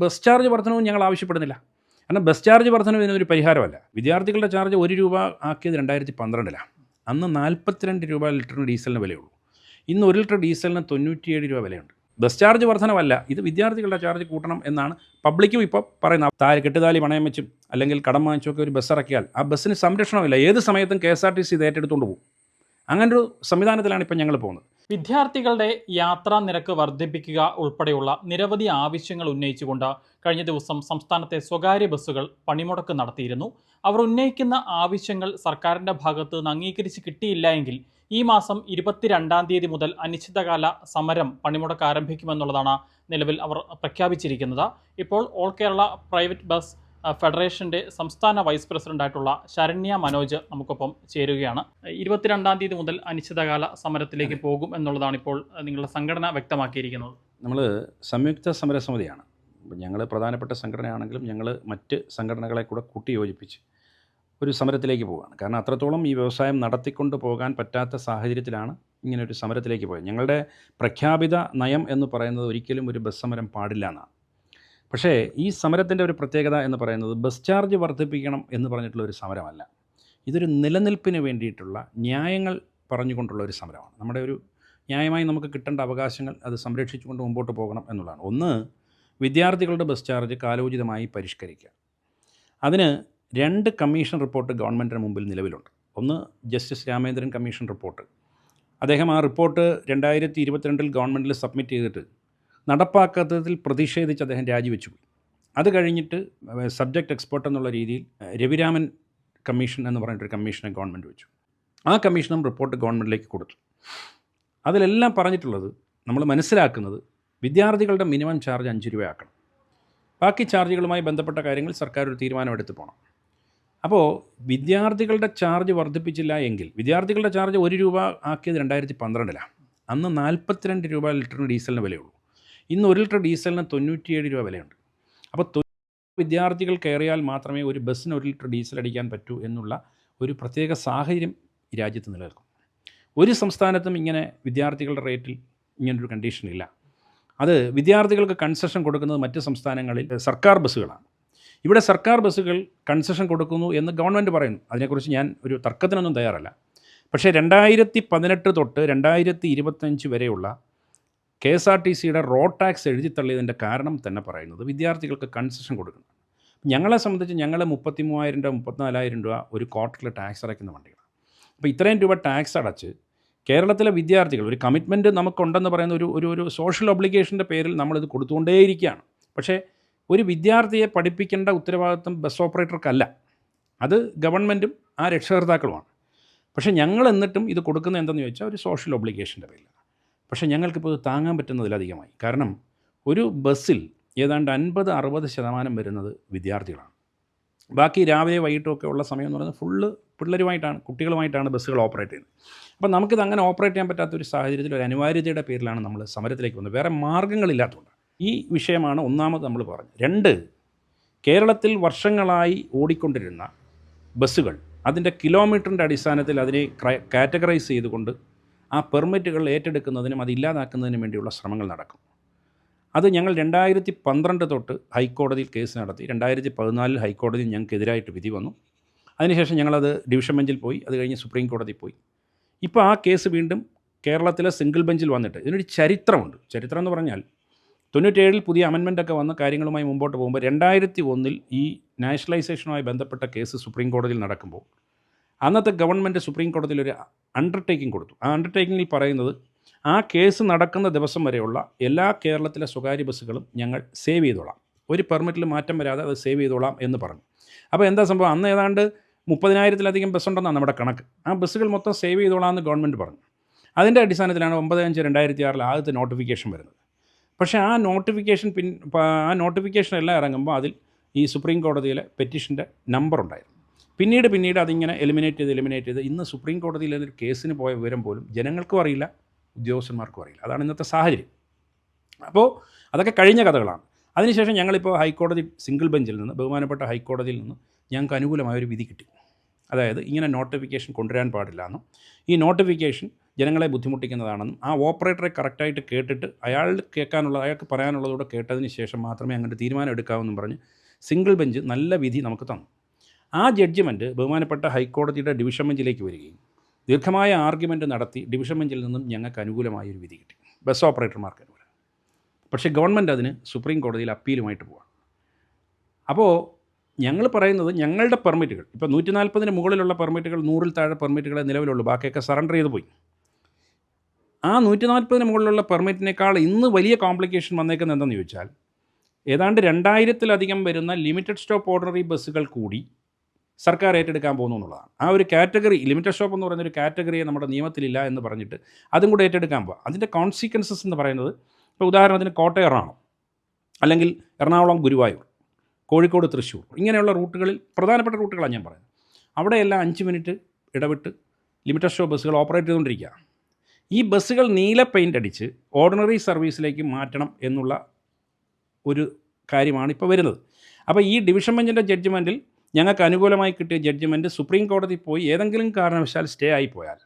Bus charge വർധനവും ഞങ്ങൾ ആവശ്യപ്പെടുന്നില്ല. കാരണം ബസ് ചാർജ് വർധനവ് ഇതിനൊരു പരിഹാരമല്ല. വിദ്യാർത്ഥികളുടെ ചാർജ് ഒരു രൂപ ആക്കിയത് രണ്ടായിരത്തി പന്ത്രണ്ടിലാണ് അന്ന് നാൽപ്പത്തിരണ്ട് രൂപ ലിറ്ററിന് ഡീസലിന് വിലയുള്ളൂ. ഇന്ന് ഒരു ലിറ്റർ ഡീസലിന് തൊണ്ണൂറ്റിയേഴ് രൂപ വിലയുണ്ട്. ബസ് ചാർജ് വർധനമല്ല ഇത് വിദ്യാർത്ഥികളുടെ ചാർജ് കൂട്ടണം എന്നാണ് പബ്ലിക്കും ഇപ്പോൾ പറയുന്നത്. താഴെ കെട്ടുതാലി പണയം വെച്ചും അല്ലെങ്കിൽ കടം വാങ്ങിച്ചൊക്കെ ഒരു ബസ് ഇറക്കിയാൽ ആ ബസ്സിന് സംരക്ഷണമില്ല. ഏത് സമയത്തും K S R T C ഇത് ഏറ്റെടുത്തുകൊണ്ട് പോകും. അങ്ങനൊരു സംവിധാനത്തിലാണ് ഇപ്പം ഞങ്ങൾ പോകുന്നത്. വിദ്യാർത്ഥികളുടെ യാത്രാ നിരക്ക് വർദ്ധിപ്പിക്കുക ഉൾപ്പെടെയുള്ള നിരവധി ആവശ്യങ്ങൾ ഉന്നയിച്ചുകൊണ്ട് കഴിഞ്ഞ ദിവസം സംസ്ഥാനത്തെ സ്വകാര്യ ബസ്സുകൾ പണിമുടക്ക് നടത്തിയിരുന്നു. അവർ ഉന്നയിക്കുന്ന ആവശ്യങ്ങൾ സർക്കാരിന്റെ ഭാഗത്ത് നിന്ന് അംഗീകരിച്ച് കിട്ടിയില്ല എങ്കിൽ ഈ മാസം ഇരുപത്തിരണ്ടാം തീയതി മുതൽ അനിശ്ചിതകാല സമരം പണിമുടക്ക് ആരംഭിക്കുമെന്നുള്ളതാണ് നിലവിൽ അവർ പ്രഖ്യാപിച്ചിരിക്കുന്നത്. ഇപ്പോൾ all Kerala private bus uh ഫെഡറേഷന്റെ സംസ്ഥാന വൈസ് പ്രസിഡന്റായിട്ടുള്ള ശരണ്യ മനോജ് നമുക്കൊപ്പം ചേരുകയാണ്. ഇരുപത്തിരണ്ടാം തീയതി മുതൽ അനിശ്ചിതകാല സമരത്തിലേക്ക് പോകും എന്നുള്ളതാണ് ഇപ്പോൾ നിങ്ങളുടെ സംഘടന വ്യക്തമാക്കിയിരിക്കുന്നത്. നമ്മൾ സംയുക്ത സമരസമിതിയാണ്. ഞങ്ങൾ പ്രധാനപ്പെട്ട സംഘടനയാണെങ്കിലും ഞങ്ങൾ മറ്റ് സംഘടനകളെ കൂടെ കൂട്ടിയോജിപ്പിച്ച് ഒരു സമരത്തിലേക്ക് പോവുകയാണ്. കാരണം അത്രത്തോളം ഈ വ്യവസായം നടത്തിക്കൊണ്ട് പോകാൻ പറ്റാത്ത സാഹചര്യത്തിലാണ് ഇങ്ങനെ ഒരു സമരത്തിലേക്ക് പോയത്. ഞങ്ങളുടെ പ്രഖ്യാപിത നയം എന്ന് പറയുന്നത് ഒരിക്കലും ഒരു ബസ് സമരം പാടില്ല എന്നാണ്. പക്ഷേ ഈ സമരത്തിന്റെ ഒരു പ്രത്യേകത എന്ന് പറയുന്നത് ബസ് ചാർജ് വർദ്ധിപ്പിക്കണം എന്ന് പറഞ്ഞിട്ടുള്ള ഒരു സമരമല്ല. ഇതൊരു നിലനിൽപ്പിന് വേണ്ടിയിട്ടുള്ള ന്യായങ്ങൾ പറഞ്ഞുകൊണ്ടുള്ള ഒരു സമരമാണ്. നമ്മുടെ ഒരു ന്യായമായി നമുക്ക് കിട്ടേണ്ട അവകാശങ്ങൾ അത് സംരക്ഷിച്ചുകൊണ്ട് മുമ്പോട്ട് പോകണം എന്നുള്ളതാണ്. ഒന്ന് വിദ്യാർത്ഥികളുടെ ബസ് ചാർജ് കാലോചിതമായി പരിഷ്കരിക്കുക. അതിന് രണ്ട് കമ്മീഷൻ റിപ്പോർട്ട് ഗവൺമെന്റിന് മുമ്പിൽ നിലവിലുണ്ട്. ഒന്ന് ജസ്റ്റിസ് രാമേന്ദ്രൻ കമ്മീഷൻ റിപ്പോർട്ട്. അദ്ദേഹം ആ റിപ്പോർട്ട് രണ്ടായിരത്തി ഇരുപത്തിരണ്ടിൽ ഗവൺമെന്റിൽ സബ്മിറ്റ് ചെയ്തിട്ട് നടപ്പാക്കാത്തതിൽ പ്രതിഷേധിച്ച് അദ്ദേഹം രാജിവെച്ചു അത് കഴിഞ്ഞിട്ട് സബ്ജക്റ്റ് എക്സ്പോർട്ട് എന്നുള്ള രീതിയിൽ രവിരാമൻ കമ്മീഷൻ എന്ന് പറഞ്ഞിട്ടൊരു കമ്മീഷനെ ഗവൺമെന്റ് വെച്ചു. ആ കമ്മീഷനും റിപ്പോർട്ട് ഗവൺമെന്റിലേക്ക് കൊടുത്തു. അതിലെല്ലാം പറഞ്ഞിട്ടുള്ളത് നമ്മൾ മനസ്സിലാക്കുന്നത് വിദ്യാർത്ഥികളുടെ മിനിമം ചാർജ് അഞ്ച് രൂപയാക്കണം. ബാക്കി ചാർജുകളുമായി ബന്ധപ്പെട്ട കാര്യങ്ങൾ സർക്കാർ ഒരു തീരുമാനമെടുത്ത് പോകണം അപ്പോൾ വിദ്യാർത്ഥികളുടെ ചാർജ് വർദ്ധിപ്പിച്ചില്ല എങ്കിൽ വിദ്യാർത്ഥികളുടെ ചാർജ് ഒരു രൂപ ആക്കിയത് രണ്ടായിരത്തി പന്ത്രണ്ടിലാണ്. അന്ന് നാൽപ്പത്തിരണ്ട് രൂപ ലിറ്ററിന് ഡീസലിന് വിലയുള്ളൂ. ഇന്ന് ഒരു ലിറ്റർ ഡീസലിന് തൊണ്ണൂറ്റിയേഴ് രൂപ വിലയുണ്ട്. അപ്പോൾ വിദ്യാർത്ഥികൾ കയറിയാൽ മാത്രമേ ഒരു ബസ്സിന് ഒരു ലിറ്റർ ഡീസൽ അടിക്കാൻ പറ്റൂ എന്നുള്ള ഒരു പ്രത്യേക സാഹചര്യം രാജ്യത്ത് നിലനിൽക്കും. ഒരു സംസ്ഥാനത്തും ഇങ്ങനെ വിദ്യാർത്ഥികളുടെ റേറ്റിൽ ഇങ്ങനൊരു കണ്ടീഷനില്ല അത് വിദ്യാർത്ഥികൾക്ക് കൺസെഷൻ കൊടുക്കുന്നത് മറ്റ് സംസ്ഥാനങ്ങളിൽ സർക്കാർ ബസ്സുകളാണ്. ഇവിടെ സർക്കാർ ബസ്സുകൾ കൺസെഷൻ കൊടുക്കുന്നു എന്ന് ഗവൺമെന്റ് പറയുന്നു. അതിനെക്കുറിച്ച് ഞാൻ ഒരു തർക്കത്തിനൊന്നും തയ്യാറല്ല. പക്ഷേ രണ്ടായിരത്തി പതിനെട്ട് തൊട്ട് രണ്ടായിരത്തി ഇരുപത്തഞ്ച് വരെയുള്ള കെ എസ് ആർ ടി സിയുടെ റോഡ് ടാക്സ് എഴുതി തള്ളിയതിന്റെ കാരണം തന്നെ പറയുന്നത് വിദ്യാർത്ഥികൾക്ക് കൺസെഷൻ കൊടുക്കണം. ഞങ്ങളെ സംബന്ധിച്ച് ഞങ്ങൾ മുപ്പത്തി മൂവായിരം രൂപ മുപ്പത്തിനാലായിരം രൂപ ഒരു ക്വാർട്ടറിൽ ടാക്സ് അടയ്ക്കുന്ന വണ്ടികളാണ്. അപ്പോൾ ഇത്രയും രൂപ ടാക്സ് അടച്ച് കേരളത്തിലെ വിദ്യാർത്ഥികൾ ഒരു കമ്മിറ്റ്മെന്റ് നമുക്കുണ്ടെന്ന് പറയുന്ന ഒരു ഒരു ഒരു സോഷ്യൽ ഒബ്ലിഗേഷന്റെ പേരിൽ നമ്മളിത് കൊടുത്തുകൊണ്ടേയിരിക്കുകയാണ്. പക്ഷേ ഒരു വിദ്യാർത്ഥിയെ പഠിപ്പിക്കേണ്ട ഉത്തരവാദിത്വം ബസ് ഓപ്പറേറ്റർക്കല്ല. അത് ഗവൺമെന്റും ആ രക്ഷകർത്താക്കളുമാണ്. പക്ഷേ ഞങ്ങൾ എന്നിട്ടും ഇത് കൊടുക്കുന്നത് എന്തെന്ന് ചോദിച്ചാൽ ഒരു സോഷ്യൽ ഒബ്ലിഗേഷന്റെ പേരിലാണ്. പക്ഷേ ഞങ്ങൾക്കിപ്പോൾ ഇത് താങ്ങാൻ പറ്റുന്നതിലധികമായി. കാരണം ഒരു ബസ്സിൽ ഏതാണ്ട് അൻപത് അറുപത് ശതമാനം വരുന്നത് വിദ്യാർത്ഥികളാണ്. ബാക്കി രാവിലെ വൈകിട്ടൊക്കെ ഉള്ള സമയം എന്ന് പറയുന്നത് ഫുള്ള് പിള്ളേരുമായിട്ടാണ് കുട്ടികളുമായിട്ടാണ് ബസ്സുകൾ ഓപ്പറേറ്റ് ചെയ്യുന്നത്. അപ്പോൾ നമുക്കിത് അങ്ങനെ ഓപ്പറേറ്റ് ചെയ്യാൻ പറ്റാത്ത ഒരു സാഹചര്യത്തിൽ ഒരു അനിവാര്യതയുടെ പേരിലാണ് നമ്മൾ സമരത്തിലേക്ക് വന്നത്. വേറെ മാർഗങ്ങളില്ലാത്തതുകൊണ്ട് ഈ വിഷയമാണ് ഒന്നാമത് നമ്മൾ പറഞ്ഞത്. രണ്ട് കേരളത്തിൽ വർഷങ്ങളായി ഓടിക്കൊണ്ടിരുന്ന ബസ്സുകൾ അതിന്റെ കിലോമീറ്ററിന്റെ അടിസ്ഥാനത്തിൽ അതിനെ കാറ്റഗറൈസ് ചെയ്തുകൊണ്ട് ആ പെർമിറ്റുകൾ ഏറ്റെടുക്കുന്നതിനും അത് ഇല്ലാതാക്കുന്നതിനും വേണ്ടിയുള്ള ശ്രമങ്ങൾ നടക്കും. അത് ഞങ്ങൾ രണ്ടായിരത്തി പന്ത്രണ്ട് തൊട്ട് ഹൈക്കോടതിയിൽ കേസ് നടത്തി. രണ്ടായിരത്തി പതിനാലിൽ ഹൈക്കോടതി ഞങ്ങൾക്കെതിരായിട്ട് വിധി വന്നു. അതിനുശേഷം ഞങ്ങളത് ഡിവിഷൻ ബെഞ്ചിൽ പോയി. അത് കഴിഞ്ഞ് സുപ്രീം കോടതി പോയി. ഇപ്പോൾ ആ കേസ് വീണ്ടും കേരളത്തിലെ സിംഗിൾ ബെഞ്ചിൽ വന്നിട്ട് ഇതിനൊരു ചരിത്രമുണ്ട്. ചരിത്രം എന്ന് പറഞ്ഞാൽ തൊണ്ണൂറ്റേഴിൽ പുതിയ അമെൻമെന്റ് ഒക്കെ വന്ന കാര്യങ്ങളുമായി മുമ്പോട്ട് പോകുമ്പോൾ രണ്ടായിരത്തി ഒന്നിൽ ഈ നാഷണലൈസേഷനുമായി ബന്ധപ്പെട്ട കേസ് സുപ്രീം കോടതിയിൽ നടക്കുമ്പോൾ അന്നത്തെ ഗവൺമെന്റ് സുപ്രീം കോടതിയിൽ ഒരു അണ്ടർടേക്കിംഗ് കൊടുത്തു. ആ അണ്ടർടേക്കിങ്ങിൽ പറയുന്നത് ആ കേസ് നടക്കുന്ന ദിവസം വരെയുള്ള എല്ലാ കേരളത്തിലെ സ്വകാര്യ ബസ്സുകളും ഞങ്ങൾ സേവ് ചെയ്തോളാം. ഒരു പെർമിറ്റിൽ മാറ്റം വരാതെ അത് സേവ് ചെയ്തോളാം എന്ന് പറഞ്ഞു. അപ്പോൾ എന്താ സംഭവം? അന്ന് ഏതാണ്ട് മുപ്പതിനായിരത്തിലധികം ബസ്സുണ്ടെന്നാണ് നമ്മുടെ കണക്ക്. ആ ബസ്സുകൾ മൊത്തം സേവ് ചെയ്തോളാം എന്ന് ഗവൺമെന്റ് പറഞ്ഞു. അതിന്റെ അടിസ്ഥാനത്തിലാണ് ഒമ്പത് അഞ്ച് രണ്ടായിരത്തി ആറിൽ ആദ്യത്തെ നോട്ടിഫിക്കേഷൻ വരുന്നത്. പക്ഷേ ആ നോട്ടിഫിക്കേഷൻ പിൻ ആ നോട്ടിഫിക്കേഷൻ എല്ലാം ഇറങ്ങുമ്പോൾ അതിൽ ഈ സുപ്രീം കോടതിയിലെ പെറ്റീഷന്റെ നമ്പർ ഉണ്ടായിരുന്നു. പിന്നീട് പിന്നീട് അതിങ്ങനെ എലിമിനേറ്റ് ചെയ്ത് എലിമിനേറ്റ് ചെയ്ത് ഇന്ന് സുപ്രീം കോടതിയിൽ ഒരു കേസിന് പോയ വിവരം പോലും ജനങ്ങൾക്കും അറിയില്ല ഉദ്യോഗസ്ഥന്മാർക്കും അറിയില്ല. അതാണ് ഇന്നത്തെ സാഹചര്യം. അപ്പോൾ അതൊക്കെ കഴിഞ്ഞ കഥകളാണ്. അതിനുശേഷം ഞങ്ങളിപ്പോൾ ഹൈക്കോടതി സിംഗിൾ ബെഞ്ചിൽ നിന്ന് ബഹുമാനപ്പെട്ട ഹൈക്കോടതിയിൽ നിന്ന് ഞങ്ങൾക്ക് അനുകൂലമായ ഒരു വിധി കിട്ടി. അതായത് ഇങ്ങനെ നോട്ടിഫിക്കേഷൻ കൊണ്ടുവരാൻ പാടില്ല എന്നും ഈ നോട്ടിഫിക്കേഷൻ ജനങ്ങളെ ബുദ്ധിമുട്ടിക്കുന്നതാണെന്നും ആ ഓപ്പറേറ്ററെ കറക്റ്റായിട്ട് കേട്ടിട്ട് അയാൾ കേൾക്കാനുള്ള അയാൾക്ക് പറയാനുള്ളതോടെ കേട്ടതിന് ശേഷം മാത്രമേ അങ്ങനെ തീരുമാനം എടുക്കാവെന്നും പറഞ്ഞ് സിംഗിൾ ബെഞ്ച് നല്ല വിധി നമുക്ക് തന്നു. ആ ജഡ്ജ്മെന്റ് ബഹുമാനപ്പെട്ട ഹൈക്കോടതിയുടെ ഡിവിഷൻ ബെഞ്ചിലേക്ക് വരികയും ദീർഘമായ ആർഗ്യുമെന്റ് നടത്തി ഡിവിഷൻ ബെഞ്ചിൽ നിന്നും ഞങ്ങൾക്ക് അനുകൂലമായ ഒരു വിധി കിട്ടി. ബസ് ഓപ്പറേറ്റർമാർക്ക് അനുകൂലം. പക്ഷേ ഗവൺമെന്റ് അതിന് സുപ്രീം കോടതിയിൽ അപ്പീലുമായിട്ട് പോവാം. അപ്പോൾ ഞങ്ങൾ പറയുന്നത് ഞങ്ങളുടെ പെർമിറ്റുകൾ ഇപ്പോൾ നൂറ്റി നാൽപ്പതിന് മുകളിലുള്ള പെർമിറ്റുകൾ നൂറിൽ താഴെ പെർമിറ്റുകളെ നിലവിലുള്ളൂ ബാക്കിയൊക്കെ സറണ്ടർ ചെയ്ത് പോയി. ആ നൂറ്റി നാൽപ്പതിന് മുകളിലുള്ള പെർമിറ്റിനേക്കാൾ ഇന്ന് വലിയ കോംപ്ലിക്കേഷൻ വന്നേക്കുന്നത് എന്തെന്ന് ചോദിച്ചാൽ ഏതാണ്ട് രണ്ടായിരത്തിലധികം വരുന്ന ലിമിറ്റഡ് സ്റ്റോപ്പ് ഓർഡിനറി ബസ്സുകൾ കൂടി സർക്കാർ ഏറ്റെടുക്കാൻ പോകുന്നു എന്നുള്ളതാണ്. ആ ഒരു കാറ്റഗറി ലിമിറ്റഡ് ഷോപ്പ് എന്ന് പറയുന്ന ഒരു കാറ്റഗറിയെ നമ്മുടെ നിയമത്തിലില്ല എന്ന് പറഞ്ഞിട്ട് അതും കൂടെ ഏറ്റെടുക്കാൻ പോകുക അതിന്റെ കോൺസിക്വൻസസ് എന്ന് പറയുന്നത് ഇപ്പോൾ ഉദാഹരണത്തിന് കോട്ടയം എറണാകുളം അല്ലെങ്കിൽ എറണാകുളം ഗുരുവായൂർ കോഴിക്കോട് തൃശ്ശൂർ ഇങ്ങനെയുള്ള റൂട്ടുകളിൽ പ്രധാനപ്പെട്ട റൂട്ടുകളാണ് ഞാൻ പറയുന്നത്. അവിടെയെല്ലാം അഞ്ച് മിനിറ്റ് ഇടവിട്ട് ലിമിറ്റഡ് ഷോ ബസ്സുകൾ ഓപ്പറേറ്റ് ചെയ്തുകൊണ്ടിരിക്കുക. ഈ ബസ്സുകൾ നീല പെയിന്റ് അടിച്ച് ഓർഡിനറി സർവീസിലേക്ക് മാറ്റണം എന്നുള്ള ഒരു കാര്യമാണ് ഇപ്പോൾ വരുന്നത്. അപ്പോൾ ഈ ഡിവിഷൻ ബെഞ്ചിന്റെ ജഡ്ജ്മെന്റിൽ ഞങ്ങൾക്ക് അനുകൂലമായി കിട്ടിയ ജഡ്ജ്മെന്റ് സുപ്രീം കോടതി പോയി ഏതെങ്കിലും കാരണവശാൽ സ്റ്റേ ആയി പോയാൽ.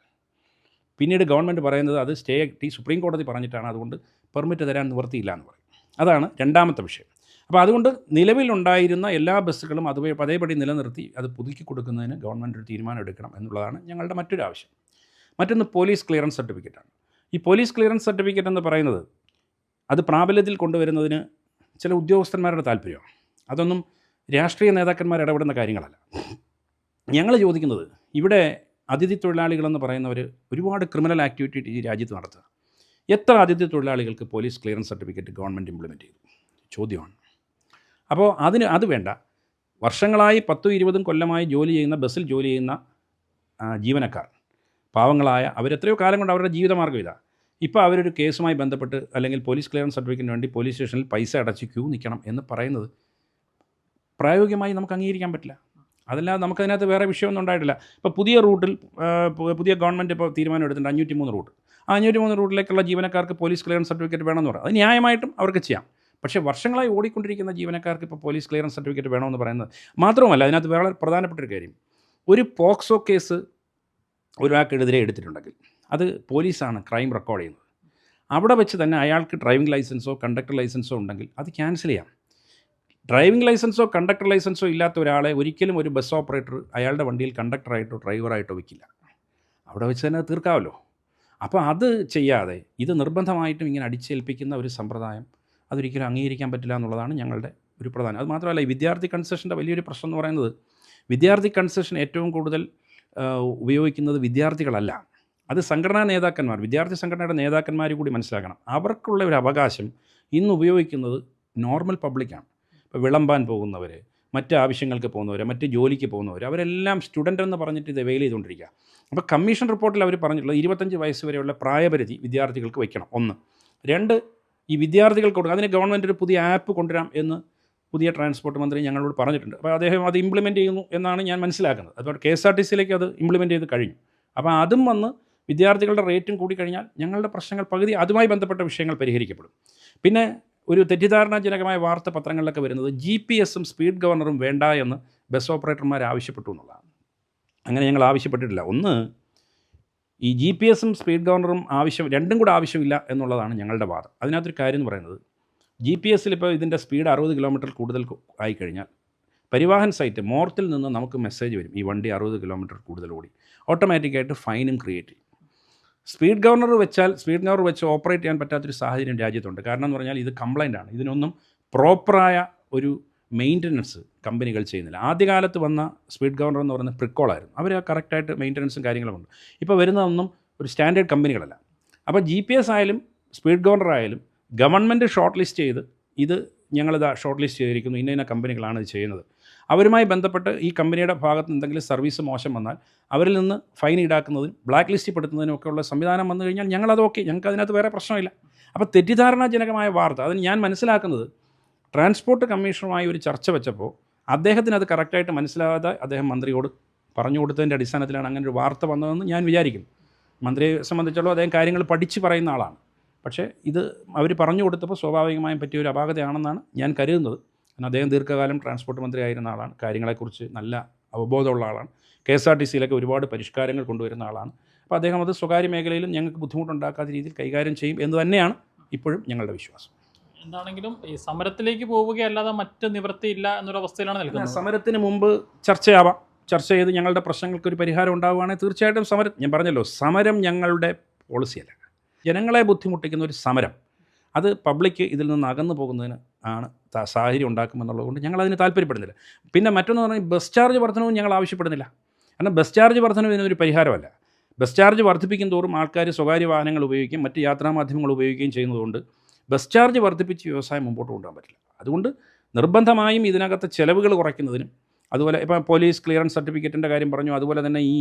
പിന്നീട് ഗവൺമെന്റ് പറയുന്നത് അത് സ്റ്റേ സുപ്രീം കോടതി പറഞ്ഞിട്ടാണ്. അതുകൊണ്ട് പെർമിറ്റ് തരാൻ നിവർത്തിയില്ല എന്ന് പറയും. അതാണ് രണ്ടാമത്തെ വിഷയം. അപ്പോൾ അതുകൊണ്ട് നിലവിലുണ്ടായിരുന്ന എല്ലാ ബസ്സുകളും അത് അതേപടി നിലനിർത്തി അത് പുതുക്കി കൊടുക്കുന്നതിന് ഗവൺമെന്റ് ഒരു തീരുമാനം എടുക്കണം എന്നുള്ളതാണ് ഞങ്ങളുടെ മറ്റൊരു ആവശ്യം. മറ്റൊന്ന് പോലീസ് ക്ലിയറൻസ് സർട്ടിഫിക്കറ്റാണ് ഈ പോലീസ് ക്ലിയറൻസ് സർട്ടിഫിക്കറ്റ് എന്ന് പറയുന്നത് അത് പ്രാബല്യത്തിൽ കൊണ്ടുവരുന്നതിന് ചില ഉദ്യോഗസ്ഥന്മാരുടെ താല്പര്യമാണ്. അതൊന്നും രാഷ്ട്രീയ നേതാക്കന്മാർ ഇടപെടുന്ന കാര്യങ്ങളല്ല. ഞങ്ങൾ ചോദിക്കുന്നത് ഇവിടെ അതിഥി തൊഴിലാളികളെന്ന് പറയുന്നവർ ഒരുപാട് ക്രിമിനൽ ആക്ടിവിറ്റി ഈ രാജ്യത്ത് നടത്തുക. എത്ര അതിഥി തൊഴിലാളികൾക്ക് police clearance certificate government implement ചെയ്തു? ചോദ്യമാണ്. അപ്പോൾ അതിന് അത് വേണ്ട. വർഷങ്ങളായി പത്തും ഇരുപതും കൊല്ലമായി ജോലി ചെയ്യുന്ന ബസ്സിൽ ജോലി ചെയ്യുന്ന ജീവനക്കാർ. പാവങ്ങളായ അവരെത്രയോ കാലം കൊണ്ട് അവരുടെ ജീവിതമാർഗം ഇതാ. ഇപ്പോൾ അവരൊരു കേസുമായി ബന്ധപ്പെട്ട് അല്ലെങ്കിൽ പോലീസ് ക്ലിയറൻസ് സർട്ടിഫിക്കറ്റിന് വേണ്ടി പോലീസ് സ്റ്റേഷനിൽ പൈസ അടച്ച് ക്യൂ നിൽക്കണം എന്ന് പറയുന്നത് പ്രായോഗികമായി നമുക്ക് അംഗീകരിക്കാൻ പറ്റില്ല. അതല്ലാതെ നമുക്കതിനകത്ത് വേറെ വിഷയമൊന്നും ഉണ്ടായിട്ടില്ല. ഇപ്പോൾ പുതിയ റൂട്ടിൽ പുതിയ ഗവൺമെന്റ് ഇപ്പോൾ തീരുമാനം എടുത്തിട്ടുണ്ട് അഞ്ഞൂറ്റി മൂന്ന് റൂട്ട്. ആ അഞ്ഞൂറ്റി മൂന്ന് റൂട്ടിലേക്കുള്ള ജീവനക്കാർക്ക് പോലീസ് ക്ലിയറൻസ് സർട്ടിഫിക്കറ്റ് വേണമെന്ന് പറയാം. അത് ന്യായമായിട്ടും അവർക്ക് ചെയ്യാം. പക്ഷേ വർഷങ്ങളായി ഓടിക്കൊണ്ടിരിക്കുന്ന ജീവനക്കാർക്ക് ഇപ്പോൾ പോലീസ് ക്ലിയറൻസ് സർട്ടിഫിക്കറ്റ് വേണമെന്ന് പറയുന്നത് മാത്രമല്ല അതിനകത്ത് വേറെ പ്രധാനപ്പെട്ട ഒരു കാര്യം. ഒരു പോക്സോ കേസ് ഒരാൾക്കെതിരെ എടുത്തിട്ടുണ്ടെങ്കിൽ അത് പോലീസാണ് ക്രൈം റെക്കോർഡ് ചെയ്യുന്നത്. അവിടെ വെച്ച് തന്നെ അയാൾക്ക് ഡ്രൈവിംഗ് ലൈസൻസോ കണ്ടക്ടർ ലൈസൻസോ ഉണ്ടെങ്കിൽ അത് ക്യാൻസൽ ചെയ്യാം. ഡ്രൈവിംഗ് ലൈസൻസോ കണ്ടക്ടർ ലൈസൻസോ ഇല്ലാത്ത ഒരാളെ ഒരിക്കലും ഒരു ബസ് ഓപ്പറേറ്റർ അയാളുടെ വണ്ടിയിൽ കണ്ടക്ടറായിട്ടോ ഡ്രൈവറായിട്ടോ വെക്കില്ല. അവിടെ വെച്ച് തന്നെ തീർക്കാമല്ലോ അപ്പോൾ അത് ചെയ്യാതെ ഇത് നിർബന്ധമായിട്ടും ഇങ്ങനെ അടിച്ചേൽപ്പിക്കുന്ന ഒരു സമ്പ്രദായം അതൊരിക്കലും അംഗീകരിക്കാൻ പറ്റില്ല എന്നുള്ളതാണ് ഞങ്ങളുടെ ഒരു പ്രധാനം. അത് മാത്രമല്ല ഈ വിദ്യാർത്ഥി കൺസെഷന്റെ വലിയൊരു പ്രശ്നം എന്ന് പറയുന്നത് വിദ്യാർത്ഥി കൺസെഷൻ ഏറ്റവും കൂടുതൽ ഉപയോഗിക്കുന്നത് വിദ്യാർത്ഥികളല്ല. അത് സംഘടനാ നേതാക്കന്മാർ വിദ്യാർത്ഥി സംഘടനയുടെ നേതാക്കന്മാർ കൂടി മനസ്സിലാക്കണം. അവർക്കുള്ള ഒരു അവകാശം ഇന്ന് ഉപയോഗിക്കുന്നത് നോർമൽ പബ്ലിക്കാണ്. വിളമ്പാൻ പോകുന്നവർ മറ്റ് ആവശ്യങ്ങൾക്ക് പോകുന്നവർ മറ്റ് ജോലിക്ക് പോകുന്നവർ അവരെല്ലാം സ്റ്റുഡന്റ് എന്ന് പറഞ്ഞിട്ട് ഇത് വെയിൽ ചെയ്തുകൊണ്ടിരിക്കുക അപ്പോൾ കമ്മീഷൻ റിപ്പോർട്ടിൽ അവർ പറഞ്ഞിട്ടുള്ളത് ഇരുപത്തഞ്ച് വയസ്സ് വരെയുള്ള പ്രായപരിധി വിദ്യാർത്ഥികൾക്ക് വയ്ക്കണം ഒന്ന്. രണ്ട് ഈ വിദ്യാർത്ഥികൾക്ക് കൊടുക്കുക അതിന് ഗവൺമെന്റ് ഒരു പുതിയ ആപ്പ് കൊണ്ടുവരാം എന്ന് പുതിയ ട്രാൻസ്പോർട്ട് മന്ത്രി ഞങ്ങളോട് പറഞ്ഞിട്ടുണ്ട്. അപ്പോൾ അദ്ദേഹം അത് ഇംപ്ലിമെന്റ് ചെയ്യുന്നു എന്നാണ് ഞാൻ മനസ്സിലാക്കുന്നത്. അതുപോലെ കെ എസ് ആർ ടി സിയിലേക്ക് അത് ഇംപ്ലിമെന്റ് ചെയ്ത് കഴിഞ്ഞു. അപ്പോൾ അതും വന്ന് വിദ്യാർത്ഥികളുടെ റേറ്റും കൂടി കഴിഞ്ഞാൽ ഞങ്ങളുടെ പ്രശ്നങ്ങൾ പകുതി അതുമായി ബന്ധപ്പെട്ട വിഷയങ്ങൾ പരിഹരിക്കപ്പെടും. പിന്നെ ഒരു തെറ്റിദ്ധാരണാജനകമായ വാർത്ത പത്രങ്ങളിലൊക്കെ വരുന്നത് ജി പി എസും സ്പീഡ് ഗവർണറും വേണ്ട എന്ന് ബസ് ഓപ്പറേറ്റർമാർ ആവശ്യപ്പെട്ടു എന്നുള്ളതാണ്. അങ്ങനെ ഞങ്ങൾ ആവശ്യപ്പെട്ടിട്ടില്ല. ഒന്ന് ഈ ജി പി എസും സ്പീഡ് ഗവർണറും ആവശ്യം രണ്ടും കൂടെ ആവശ്യമില്ല എന്നുള്ളതാണ് ഞങ്ങളുടെ വാദം. അതിനകത്തൊരു കാര്യം എന്ന് പറയുന്നത് ജി പി എസിൽ ഇപ്പോൾ ഇതിന്റെ സ്പീഡ് അറുപത് കിലോമീറ്റർ കൂടുതൽ ആയി ആയിക്കഴിഞ്ഞാൽ പരിവാഹൻ സൈറ്റ് മോർത്തിൽ നിന്ന് നമുക്ക് മെസ്സേജ് വരും ഈ വണ്ടി അറുപത് കിലോമീറ്റർ കൂടുതൽ ഓടി. ഓട്ടോമാറ്റിക്കായിട്ട് ഫൈനും ക്രിയേറ്റ് ചെയ്യും. സ്പീഡ് ഗവർണർ വെച്ചാൽ സ്പീഡ് ഗവർണർ വെച്ച് ഓപ്പറേറ്റ് ചെയ്യാൻ പറ്റാത്തൊരു സാഹചര്യം രാജ്യത്തുണ്ട്. കാരണം എന്ന് പറഞ്ഞാൽ ഇത് കംപ്ലൈന്റ് ആണ്. ഇതിനൊന്നും പ്രോപ്പറായ ഒരു മെയിന്റനൻസ് കമ്പനികൾ ചെയ്യുന്നില്ല. ആദ്യകാലത്ത് വന്ന സ്പീഡ് ഗവർണർ എന്ന് പറയുന്നത് പ്രിക്കോളായിരുന്നു അവർ കറക്റ്റായിട്ട് മെയിന്റനൻസും കാര്യങ്ങളും ഉണ്ട് ഇപ്പോൾ വരുന്നതൊന്നും ഒരു സ്റ്റാൻഡേർഡ് കമ്പനികളല്ല അപ്പോൾ ജി പി എസ് ആയാലും സ്പീഡ് ഗവർണർ ആയാലും ഗവൺമെന്റ് ഷോർട്ട് ലിസ്റ്റ് ചെയ്ത് ഇത് ഞങ്ങളിത് ഷോർട്ട് ലിസ്റ്റ് ചെയ്തിരിക്കുന്നു. ഇന്ന ഇന്ന കമ്പനികളാണ് ഇത് ചെയ്യുന്നത്. അവരുമായി ബന്ധപ്പെട്ട് ഈ കമ്പനിയുടെ ഭാഗത്ത് എന്തെങ്കിലും സർവീസ് മോശം വന്നാൽ അവരിൽ നിന്ന് ഫൈൻ ഈടാക്കുന്നതിനും ബ്ലാക്ക് ലിസ്റ്റ് പെടുത്തുന്നതിനും ഒക്കെ ഉള്ള സംവിധാനം വന്നു കഴിഞ്ഞാൽ ഞങ്ങളത് ഓക്കെ ഞങ്ങൾക്ക് അതിനകത്ത് വേറെ പ്രശ്നമില്ല. അപ്പോൾ തെറ്റിദ്ധാരണാജനകമായ വാർത്ത അതിന് ഞാൻ മനസ്സിലാക്കുന്നത് ട്രാൻസ്പോർട്ട് കമ്മീഷണറുമായി ഒരു ചർച്ച വെച്ചപ്പോൾ അദ്ദേഹത്തിന് അത് കറക്റ്റായിട്ട് മനസ്സിലാകാതെ അദ്ദേഹം മന്ത്രിയോട് പറഞ്ഞു കൊടുത്തതിന്റെ അടിസ്ഥാനത്തിലാണ് അങ്ങനെ ഒരു വാർത്ത വന്നതെന്ന് ഞാൻ വിചാരിക്കുന്നു. മന്ത്രിയെ സംബന്ധിച്ചുള്ള അദ്ദേഹം കാര്യങ്ങൾ പഠിച്ച് പറയുന്ന ആളാണ്. പക്ഷേ ഇത് അവർ പറഞ്ഞു കൊടുത്തപ്പോൾ സ്വാഭാവികമായും പറ്റിയ ഒരു അപാകതയാണെന്നാണ് ഞാൻ കരുതുന്നത്. കാരണം അദ്ദേഹം ദീർഘകാലം ട്രാൻസ്പോർട്ട് മന്ത്രി ആയിരുന്ന ആളാണ്. കാര്യങ്ങളെക്കുറിച്ച് നല്ല അവബോധമുള്ള ആളാണ്. കെ എസ് ആർ ടി സിയിലൊക്കെ ഒരുപാട് പരിഷ്കാരങ്ങൾ കൊണ്ടുവരുന്ന ആളാണ്. അപ്പോൾ അദ്ദേഹം അത് സ്വകാര്യ മേഖലയിലും ഞങ്ങൾക്ക് ബുദ്ധിമുട്ടുണ്ടാക്കാത്ത രീതിയിൽ കൈകാര്യം ചെയ്യും എന്ന് തന്നെയാണ് ഇപ്പോഴും ഞങ്ങളുടെ വിശ്വാസം. എന്താണെങ്കിലും ഈ സമരത്തിലേക്ക് പോവുകയല്ലാതെ മറ്റ് നിവൃത്തിയില്ല എന്നൊരു അവസ്ഥയിലാണ് നിൽക്കുന്നത്. സമരത്തിന് മുമ്പ് ചർച്ചയാവാം. ചർച്ച ചെയ്ത് ഞങ്ങളുടെ പ്രശ്നങ്ങൾക്ക് ഒരു പരിഹാരം ഉണ്ടാവുകയാണെങ്കിൽ തീർച്ചയായിട്ടും സമരം ഞാൻ പറഞ്ഞല്ലോ സമരം ഞങ്ങളുടെ പോളിസിയല്ല ജനങ്ങളെ ബുദ്ധിമുട്ടിക്കുന്ന ഒരു സമരം. അത് പബ്ലിക് ഇതിൽ നിന്ന് അകന്നു പോകുന്നതിന് ആണ് സാഹചര്യം ഉണ്ടാക്കുമെന്നുള്ളത് കൊണ്ട് ഞങ്ങൾ അതിന് താല്പര്യപ്പെടുന്നില്ല. പിന്നെ മറ്റൊന്ന് പറഞ്ഞാൽ ബസ് ചാർജ് വർധനവും ഞങ്ങൾ ആവശ്യപ്പെടുന്നില്ല. കാരണം ബസ് ചാർജ് വർധനവും ഇതിനൊരു പരിഹാരമല്ല. ബസ് ചാർജ് വർദ്ധിപ്പിക്കും തോറും ആൾക്കാർ സ്വകാര്യ വാഹനങ്ങൾ ഉപയോഗിക്കും മറ്റ് യാത്രാമാധ്യമങ്ങൾ ഉപയോഗിക്കുകയും ചെയ്യുന്നതുകൊണ്ട് ബസ് ചാർജ് വർദ്ധിപ്പിച്ച് വ്യവസായം മുമ്പോട്ട് കൊണ്ടുപോകാൻ പറ്റില്ല. അതുകൊണ്ട് നിർബന്ധമായും ഇതിനകത്തെ ചിലവുകൾ കുറയ്ക്കുന്നതിനും അതുപോലെ ഇപ്പോൾ പോലീസ് ക്ലിയറൻസ് സർട്ടിഫിക്കറ്റിന്റെ കാര്യം പറഞ്ഞു അതുപോലെ തന്നെ ഈ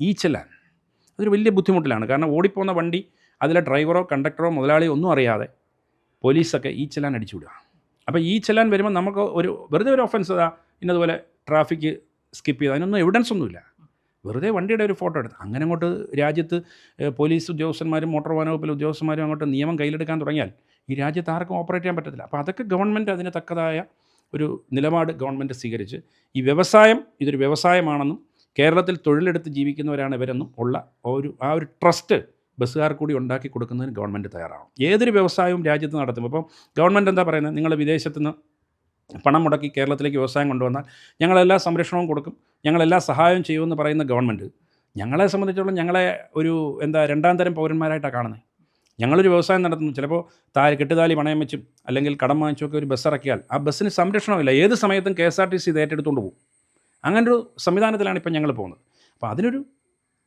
ഈ ചെല്ലാൻ അതൊരു വലിയ ബുദ്ധിമുട്ടിലാണ്. കാരണം ഓടിപ്പോകുന്ന വണ്ടി അതിലെ ഡ്രൈവറോ കണ്ടക്ടറോ മുതലാളിയോ ഒന്നും അറിയാതെ പോലീസൊക്കെ ഈ ചെല്ലാൻ അടിച്ചു വിടുക അപ്പോൾ ഈ ചെല്ലാൻ വരുമ്പോൾ നമുക്ക് ഒരു വെറുതെ ഒരു ഒഫൻസ് ഇതാ ഇന്നതുപോലെ ട്രാഫിക് സ്കിപ്പ് ചെയ്ത് അതിനൊന്നും എവിഡൻസ് ഒന്നുമില്ല. വെറുതെ വണ്ടിയുടെ ഒരു ഫോട്ടോ എടുത്ത് അങ്ങനെ അങ്ങോട്ട് രാജ്യത്ത് പോലീസ് ഉദ്യോഗസ്ഥന്മാരും മോട്ടോർ വാഹന വകുപ്പിലെ ഉദ്യോഗസ്ഥന്മാരും അങ്ങോട്ട് നിയമം കയ്യിലെടുക്കാൻ തുടങ്ങിയാൽ ഈ രാജ്യത്ത് ആർക്കും ഓപ്പറേറ്റ് ചെയ്യാൻ പറ്റത്തില്ല. അപ്പോൾ അതൊക്കെ ഗവൺമെന്റ് അതിന് തക്കതായ ഒരു നിലപാട് ഗവൺമെന്റ് സ്വീകരിച്ച് ഈ വ്യവസായം ഇതൊരു വ്യവസായമാണെന്നും കേരളത്തിൽ തൊഴിലെടുത്ത് ജീവിക്കുന്നവരാണ് ഇവരെന്നും ഉള്ള ഒരു ആ ഒരു ട്രസ്റ്റ് ബസ്സുകാർ കൂടി ഉണ്ടാക്കി കൊടുക്കുന്നതിന് ഗവൺമെന്റ് തയ്യാറാവും ഏതൊരു വ്യവസായവും രാജ്യത്ത് നടത്തുമ്പോൾ അപ്പോൾ ഗവൺമെന്റ് എന്താ പറയുന്നത്? നിങ്ങൾ വിദേശത്ത് നിന്ന് പണം മുടക്കി കേരളത്തിലേക്ക് വ്യവസായം കൊണ്ടുവന്നാൽ ഞങ്ങളെല്ലാ സംരക്ഷണവും കൊടുക്കും. ഞങ്ങളെല്ലാ സഹായവും ചെയ്യുമെന്ന് പറയുന്ന ഗവൺമെന്റ് ഞങ്ങളെ സംബന്ധിച്ചോളം ഞങ്ങളെ ഒരു എന്താ രണ്ടാം തരം പൗരന്മാരായിട്ടാണ് കാണുന്നത്. ഞങ്ങളൊരു വ്യവസായം നടത്തുന്നു. ചിലപ്പോൾ താ കെട്ടുതാലി പണയം വെച്ചും അല്ലെങ്കിൽ കടം വാങ്ങിച്ചുമൊക്കെ ഒരു ബസ് ഇറക്കിയാൽ ആ ബസ്സിന് സംരക്ഷണമില്ല. ഏത് സമയത്തും K S R T C ഇത് ഏറ്റെടുത്തുകൊണ്ട് പോകും. അങ്ങനൊരു സംവിധാനത്തിലാണ് ഇപ്പം ഞങ്ങൾ പോകുന്നത്. അപ്പോൾ അതിനൊരു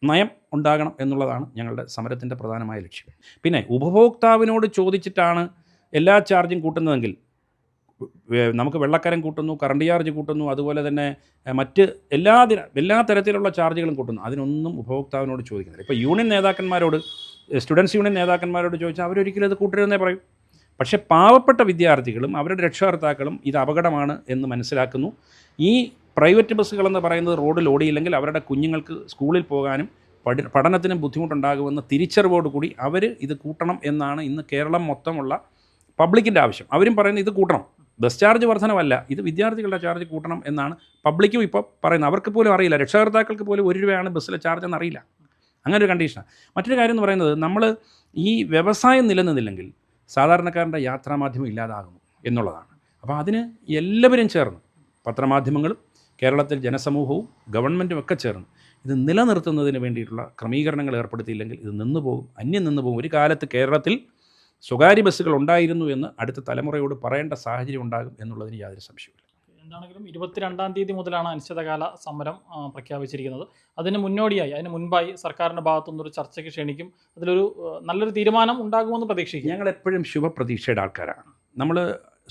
നയം ഉണ്ടാകണം എന്നുള്ളതാണ് ഞങ്ങളുടെ സമരത്തിന്റെ പ്രധാനമായ ലക്ഷ്യം. പിന്നെ ഉപഭോക്താവിനോട് ചോദിച്ചിട്ടാണ് എല്ലാ ചാർജും കൂട്ടുന്നതെങ്കിൽ നമുക്ക് വെള്ളക്കരം കൂട്ടുന്നു കറണ്ട് ചാർജ് കൂട്ടുന്നു അതുപോലെ തന്നെ മറ്റ് എല്ലാ എല്ലാ തരത്തിലുള്ള ചാർജുകളും കൂട്ടുന്നു. അതിനൊന്നും ഉപഭോക്താവിനോട് ചോദിക്കുന്നില്ല ഇപ്പോൾ യൂണിയൻ നേതാക്കന്മാരോട് സ്റ്റുഡൻസ് യൂണിയൻ നേതാക്കന്മാരോട് ചോദിച്ചാൽ അവരൊരിക്കലും അത് കൂട്ടരുതെന്നേ പറയും. പക്ഷേ പാവപ്പെട്ട വിദ്യാർത്ഥികളും അവരുടെ രക്ഷകർത്താക്കളും ഇത് അപകടമാണ് എന്ന് മനസ്സിലാക്കുന്നു. ഈ പ്രൈവറ്റ് ബസ്സുകളെന്ന് പറയുന്നത് റോഡിൽ ഓടിയില്ലെങ്കിൽ അവരുടെ കുഞ്ഞുങ്ങൾക്ക് സ്കൂളിൽ പോകാനും പഠി പഠനത്തിനും ബുദ്ധിമുട്ടുണ്ടാകുമെന്ന തിരിച്ചറിവോട് കൂടി അവർ ഇത് കൂട്ടണം എന്നാണ് ഇന്ന് കേരളം മൊത്തമുള്ള പബ്ലിക്കിന്റെ ആവശ്യം. അവരും പറയുന്നത് ഇത് കൂട്ടണം. ബസ് ചാർജ് വർധനമല്ല ഇത് വിദ്യാർത്ഥികളുടെ ചാർജ് കൂട്ടണം എന്നാണ് പബ്ലിക്കും ഇപ്പോൾ പറയുന്നത്. അവർക്ക് പോലും അറിയില്ല. രക്ഷകർത്താക്കൾക്ക് പോലും ഒരു രൂപയാണ് ബസ്സിലെ ചാർജ് എന്നറിയില്ല. അങ്ങനെ ഒരു കണ്ടീഷനാണ്. മറ്റൊരു കാര്യം എന്ന് പറയുന്നത് നമ്മൾ ഈ വ്യവസായം നിലനിന്നില്ലെങ്കിൽ സാധാരണക്കാരന്റെ യാത്രാമാധ്യമം ഇല്ലാതാകുന്നു എന്നുള്ളതാണ്. അപ്പോൾ അതിന് എല്ലാവരും ചേർന്ന് പത്രമാധ്യമങ്ങളും കേരളത്തിൽ ജനസമൂഹവും ഗവൺമെന്റും ഒക്കെ ചേർന്ന് ഇത് നിലനിർത്തുന്നതിന് വേണ്ടിയിട്ടുള്ള ക്രമീകരണങ്ങൾ ഏർപ്പെടുത്തിയില്ലെങ്കിൽ ഇത് നിന്നു പോകും അന്യം നിന്നു പോകും. ഒരു കാലത്ത് കേരളത്തിൽ സ്വകാര്യ ബസ്സുകൾ ഉണ്ടായിരുന്നു എന്ന് അടുത്ത തലമുറയോട് പറയേണ്ട സാഹചര്യം ഉണ്ടാകും എന്നുള്ളതിന് യാതൊരു സംശയമില്ല എന്താണെങ്കിലും ഇരുപത്തിരണ്ടാം തീയതി മുതലാണ് അനിശ്ചിതകാല സമരം പ്രഖ്യാപിച്ചിരിക്കുന്നത്. അതിന് മുന്നോടിയായി അതിന് മുൻപായി സർക്കാരിന്റെ ഭാഗത്തുനിന്നൊരു ചർച്ചയ്ക്ക് ക്ഷണിക്കും. അതിലൊരു നല്ലൊരു തീരുമാനം ഉണ്ടാകുമെന്ന് പ്രതീക്ഷിക്കും ഞങ്ങൾ എപ്പോഴും ശുഭപ്രതീക്ഷയുടെ ആൾക്കാരാണ്. നമ്മൾ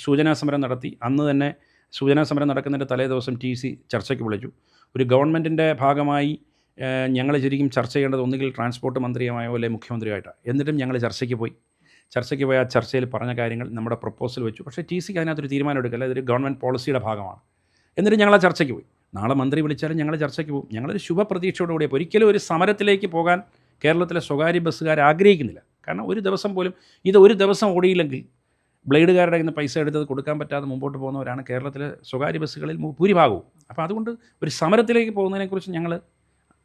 സൂചനാ സമരം നടത്തി അന്ന് തന്നെ സൂചനാ സമരം നടക്കുന്നതിന്റെ തലേ ദിവസം ടി സി ചർച്ചയ്ക്ക് വിളിച്ചു. ഒരു ഗവൺമെന്റിന്റെ ഭാഗമായി ഞങ്ങൾ ശരിക്കും ചർച്ച ചെയ്യേണ്ടത് ഒന്നുകിൽ ട്രാൻസ്പോർട്ട് മന്ത്രിയുമായോ അല്ലെങ്കിൽ മുഖ്യമന്ത്രിയായിട്ടാണ് എന്നിട്ടും ഞങ്ങൾ ചർച്ചയ്ക്ക് പോയി. ചർച്ചയ്ക്ക് പോയി ആ ചർച്ചയിൽ പറഞ്ഞ കാര്യങ്ങൾ നമ്മുടെ പ്രപ്പോസൽ വെച്ചു. പക്ഷേ ടി സിക്ക് അതിനകത്തൊരു തീരുമാനം എടുക്കില്ല ഇതൊരു ഗവൺമെന്റ് പോളിസിയുടെ ഭാഗമാണ്. എന്നിട്ട് ഞങ്ങൾ ആ ചർച്ചയ്ക്ക് പോയി. നാളെ മന്ത്രി വിളിച്ചാലും ഞങ്ങൾ ചർച്ചയ്ക്ക് പോകും. ഞങ്ങളൊരു ശുഭപ്രതീക്ഷയോടുകൂടി ഒരിക്കലും ഒരു സമരത്തിലേക്ക് പോകാൻ കേരളത്തിലെ സ്വകാര്യ ബസ്സുകാർ ആഗ്രഹിക്കുന്നില്ല. കാരണം ഒരു ദിവസം പോലും ഇത് ഒരു ദിവസം ഓടിയില്ലെങ്കിൽ ബ്ലേഡുകാരുടെ കയ്യിൽ നിന്ന് പൈസ എടുത്തത് കൊടുക്കാൻ പറ്റാതെ മുമ്പോട്ട് പോകുന്നവരാണ് കേരളത്തിലെ സ്വകാര്യ ബസ്സുകളിൽ ഭൂരിഭാഗവും. അപ്പോൾ അതുകൊണ്ട് ഒരു സമരത്തിലേക്ക് പോകുന്നതിനെക്കുറിച്ച് ഞങ്ങൾ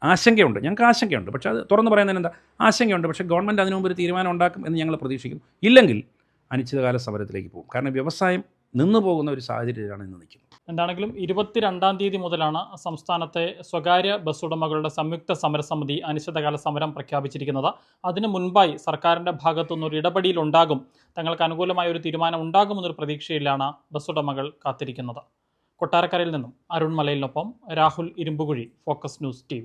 ആശങ്കയുണ്ട്. ഞങ്ങൾക്ക് ആശങ്കയുണ്ട്. പക്ഷേ അത് തുറന്ന് പറയുന്നതിന് എന്താ? ആശങ്കയുണ്ട്. പക്ഷേ ഗവൺമെന്റ് അതിനു മുമ്പ് ഒരു തീരുമാനം ഉണ്ടാക്കും എന്ന് ഞങ്ങൾ പ്രതീക്ഷിക്കും. ഇല്ലെങ്കിൽ അനിശ്ചിതകാല സമരത്തിലേക്ക് പോകും. കാരണം വ്യവസായം നിന്നു പോകുന്ന ഒരു സാഹചര്യത്തിലാണ് ഇന്ന് നിൽക്കുന്നത്. എന്താണെങ്കിലും ഇരുപത്തിരണ്ടാം തീയതി മുതലാണ് സംസ്ഥാനത്തെ സ്വകാര്യ ബസ് ഉടമകളുടെ സംയുക്ത സമരസമിതി അനിശ്ചിതകാല സമരം പ്രഖ്യാപിച്ചിരിക്കുന്നത്. അതിന് മുൻപായി സർക്കാരിന്റെ ഭാഗത്തുനിന്നൊരു ഇടപെടിയിൽ ഉണ്ടാകും. തങ്ങൾക്ക് അനുകൂലമായ ഒരു തീരുമാനം ഉണ്ടാകുമെന്നൊരു പ്രതീക്ഷയിലാണ് ബസ് ഉടമകൾ കാത്തിരിക്കുന്നത്. കൊട്ടാരക്കരയിൽ നിന്നും Arun മലയിലിനൊപ്പം Rahul Irumbukuzhi focus news T